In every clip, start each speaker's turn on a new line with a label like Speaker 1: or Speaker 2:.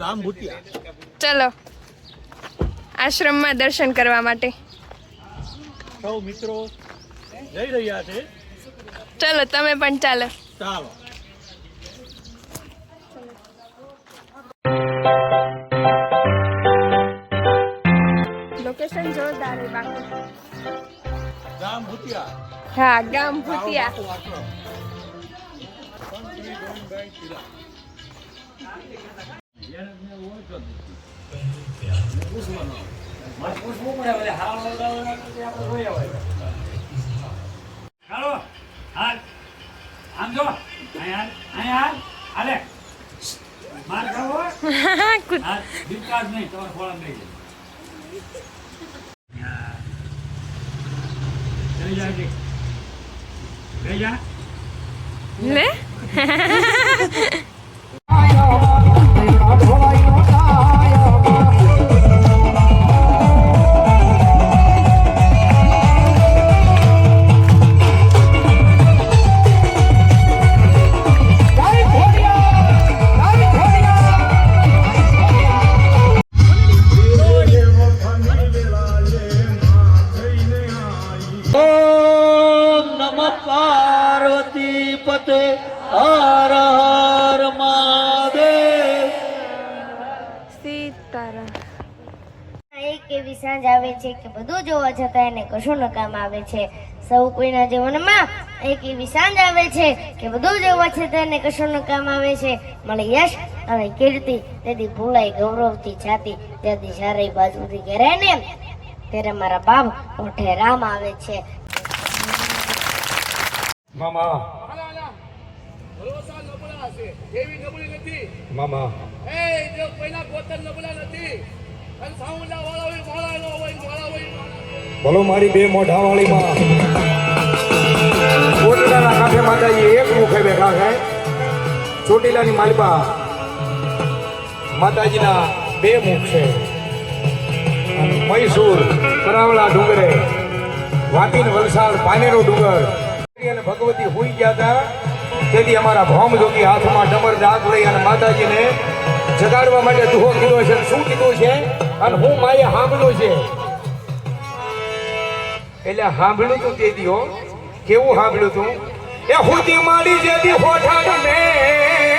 Speaker 1: ગામ ભૂતિયા.
Speaker 2: ચલો. આશ્રમમાં દર્શન કરવા માટે.
Speaker 1: સૌ મિત્રો જઈ રહ્યા છે.
Speaker 2: ચલો તમે પણ ચાલો.
Speaker 1: ચાલો.
Speaker 2: લોકેશન જોરદાર છે બાકી
Speaker 1: ગામ ભૂતિયા.
Speaker 2: હા ગામ ભૂતિયા.
Speaker 3: હાલ હાલે માર ખાવો
Speaker 2: કૂદ-
Speaker 3: હા નહીં તમારે ફોળા નહીં જઈ જા જી. જા
Speaker 2: લે
Speaker 4: છે કે બધું જોવા છતાં એને કશું નકામ આવે છે. સૌ કોઈના જીવનમાં એક એવી સાંજ આવે છે કે બધું જોવા છતાં એને કશું નકામ આવે છે. મળે યશ અને કીર્તિ તેથી ભૂલાઈ ગૌરવથી છાતી ત્યાંથી સારી બાજુથી ઘેરે ને ત્યારે મારા બાપ ઓઠે રામ આવે છે.
Speaker 5: મામા. મામા. બોલો મારી બે મોઢા વાળી ચોટીલાના કાંઠે માતાજી એક મુખે બેઠા છે. ચોટીલાની માલિપા માતાજીના બે મુખ છે. મૈસૂર કરાવળા ડુંગરે વાપીન વલસાડ, પાનેરો ડુંગર. અને ભગવતી હોઈ ગયા હતા. તેથી અમારા ભોમ જોગી હાથમાં ડમર ડાક લઈ અને માતાજીને જગાડવા માટે દુહો કીધો છે, શું કીધું છે? અને હું માએ સાંભળ્યું છે. એટલે સાંભળ્યું તું તે દીઓ કેવું સાંભળ્યું તું? એ હુતી મારી જેથી હોઠાડ મેં.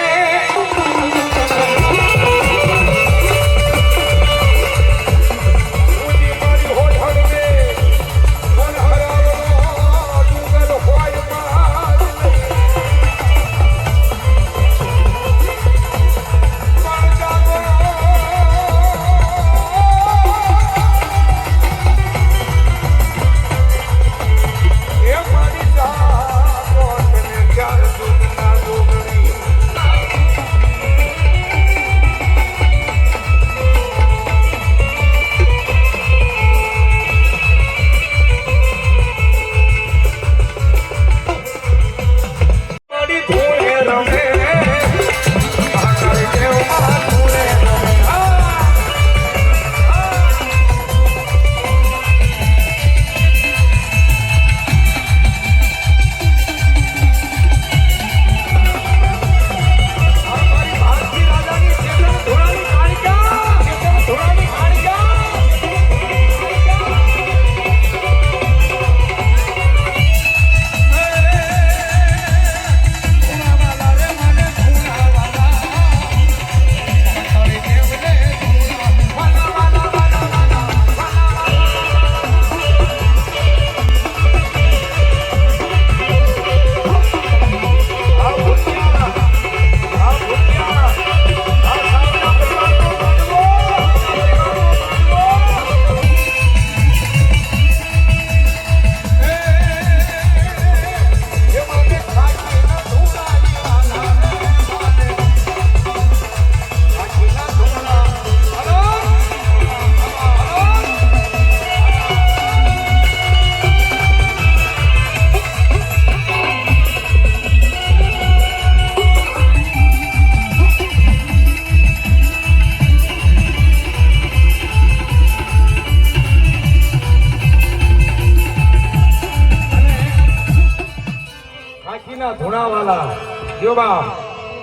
Speaker 5: ખાખીના વાલા, જો બા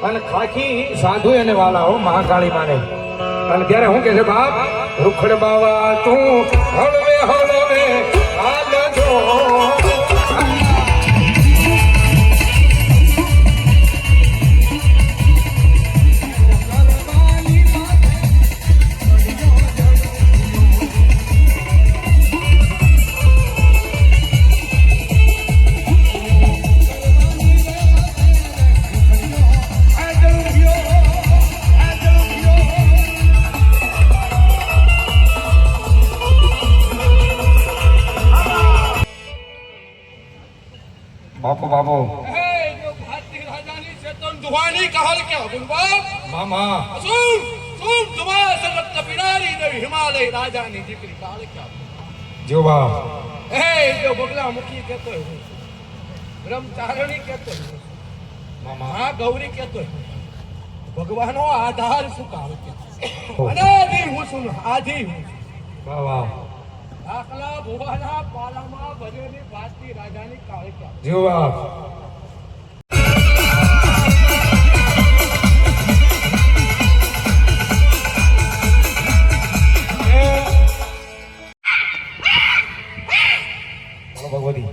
Speaker 5: અને ખાખી સાધુ એને વાલા હો મહાકાળી માને. અને ત્યારે હું કે છે, બાપ, રૂખડ બાવા, તું હળવે હળવે બાપો બાપો.
Speaker 1: ધુવાની કહલ કે હું
Speaker 5: બાપ
Speaker 1: મામા. શું શું ધુવા સરત બિરારી દેવી હિમાલય રાજાની દીકરી. કાળ કે
Speaker 5: જો બા
Speaker 1: એ જો બગલા મુખી કહેતો હું બ્રહ્મચારણી કહેતો હું
Speaker 5: મામા.
Speaker 1: ગૌરી કહેતો આધાર શું કાળ કે અને હું સુન આધી દાખલા ભુવાના પાલામાં
Speaker 5: ભગવતી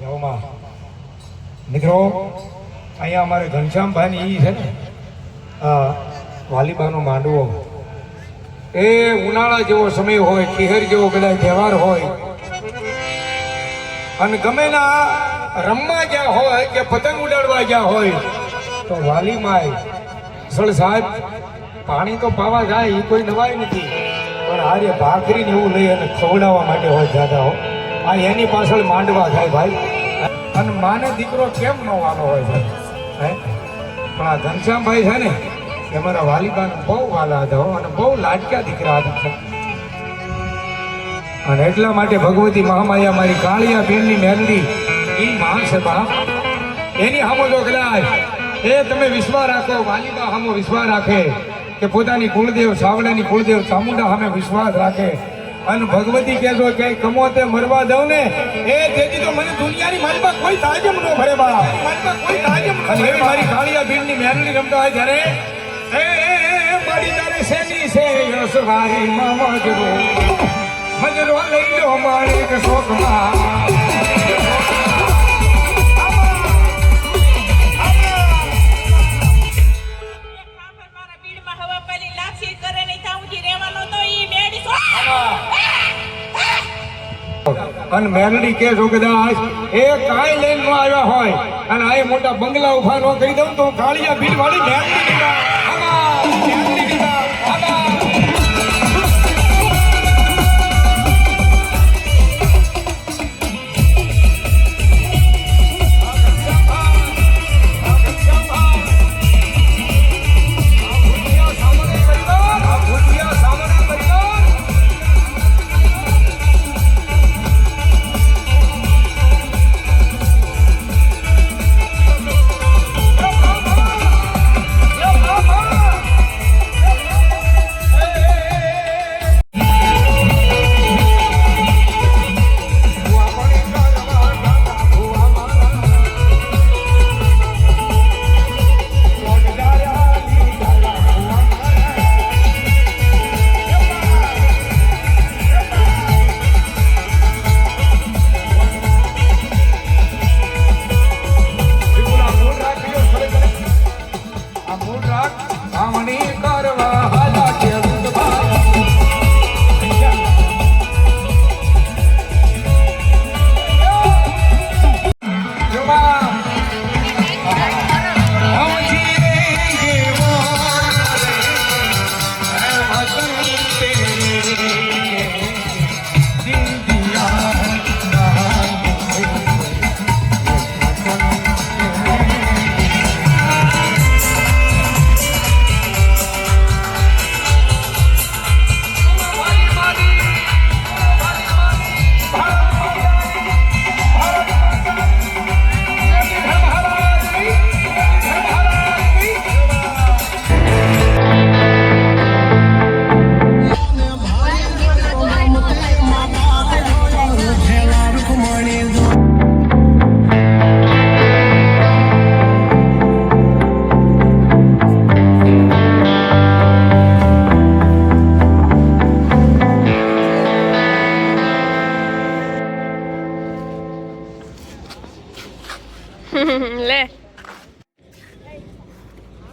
Speaker 5: જાઓ મિત્રો અહીંયા અમારે ઘનશ્યામભાઈની ઈ છે ને વાલીબાનો માંડવો એ ઉનાળા જેવો સમય હોય તિહર જેવો કદાચ તહેવાર હોય. અને ગમે ના રમવા ગયા હોય કે પતંગ ઉડાડવા ગયા હોય, તો વાલી માય સળ સાહેબ, પાણી તો પાવા જાય એ કોઈ નવાય નથી. પણ હારે ભાખરી ને એવું લઈ અને ખવડાવવા માટે હોય જાતા આ એની પાછળ માંડવા થાય ભાઈ. અને માને દીકરો કેમ ન વાલો હોય છે હે? પણ આ ઘનશ્યામભાઈ છે ને એ મારા વાલીબાને બહુ વાલા હતા અને બહુ લાટક્યા દીકરા હતા. અને એટલા માટે ભગવતી મહામાયા મારી કાળિયા બેનની મેલડી એ મહાસભા એની હામો જો કદાચ એ તમે વિશ્વાસ રાખો, વાલીબા હામો વિશ્વાસ રાખે કે પોતાની કુળદેવ સાવડાની કુળદેવ ચામુંડા સામે વિશ્વાસ રાખે. અને ભગવતી કહેજો કે કમોતે મરવા દઉં ને, એ તેથી તો મને દુનિયાની મારીમાં કોઈ તાજમ ન ભરે બાળા કોઈ તાજમ અને મારી કાળિયા ભીડની મેલડી રમતા હોય ત્યારે એ મારી તારે શેની છે? યશવારી માં મજરો મજરો લઈ લો માણેક
Speaker 6: છો
Speaker 5: અને મેલડી કે કદાચ એ કાંઈ લઈને આવ્યા હોય. અને આ મોટા બંગલા ઊભા ન કરી દઉં તો કાળિયા ભીડ વાળી કહેવાય.